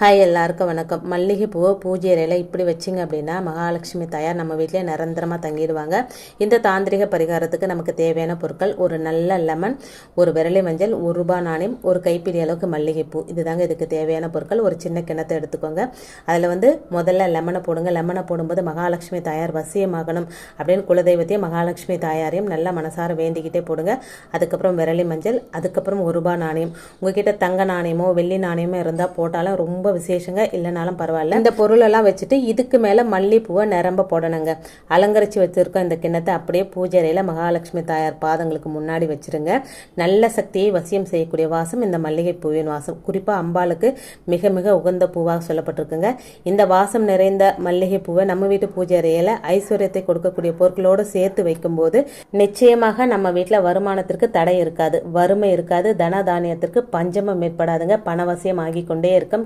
Hi எல்லாருக்கும் வணக்கம். மல்லிகைப்பூ பூஜை அறையில் இப்படி வச்சிங்க அப்படின்னா மகாலட்சுமி தாயார் நம்ம வீட்டிலே நிரந்தரமாக தங்கிடுவாங்க. இந்த தாந்திரிக பரிகாரத்துக்கு நமக்கு தேவையான பொருட்கள் ஒரு நல்ல லெமன் ஒரு விரலி மஞ்சள் ஒரு ரூபாய் நாணயம் ஒரு கைப்பிடி அளவுக்கு மல்லிகைப்பூ. இதுதாங்க இதுக்கு தேவையான பொருட்கள். ஒரு சின்ன கிணத்தை எடுத்துக்கோங்க. அதில் வந்து முதல்ல லெமனை போடுங்க. லெமனை போடும்போது மகாலட்சுமி தாயார் வசியமாகணும் அப்படின்னு குலதெய்வத்தையும் மகாலட்சுமி தாயாரையும் நல்லா மனசார வேண்டிக்கிட்டே போடுங்க. அதுக்கப்புறம் விரலி மஞ்சள் அதுக்கப்புறம் ஒரு ரூபாய் நாணயம். உங்ககிட்ட தங்க நாணயமோ வெள்ளி நாணயமோ இருந்தால் போட்டாலும் ரொம்ப ரொம்ப விசேஷங்க. இல்லைனாலும் பரவாயில்ல. இந்த பொருளெல்லாம் வச்சுட்டு இதுக்கு மேலே மல்லிகைப்பூவை நிரம்ப போடணுங்க. அலங்கரித்து வச்சுருக்கோம் இந்த கிண்ணத்தை அப்படியே பூஜை அறையில் மகாலட்சுமி தாயார் பாதங்களுக்கு முன்னாடி வச்சுருங்க. நல்ல சக்தியை வசியம் செய்யக்கூடிய வாசம் இந்த மல்லிகை பூவின் வாசம். குறிப்பாக அம்பாளுக்கு மிக மிக உகந்த பூவாக சொல்லப்பட்டிருக்குங்க. இந்த வாசம் நிறைந்த மல்லிகை பூவை நம்ம வீட்டு பூஜை அறையில் ஐஸ்வர்யத்தை கொடுக்கக்கூடிய பொருட்களோடு சேர்த்து வைக்கும்போது நிச்சயமாக நம்ம வீட்டில் வருமானத்திற்கு தடை இருக்காது. வறுமை இருக்காது. தன தானியத்திற்கு பஞ்சமம் ஏற்படாதுங்க. பணவசியம் ஆகி கொண்டே இருக்கும்.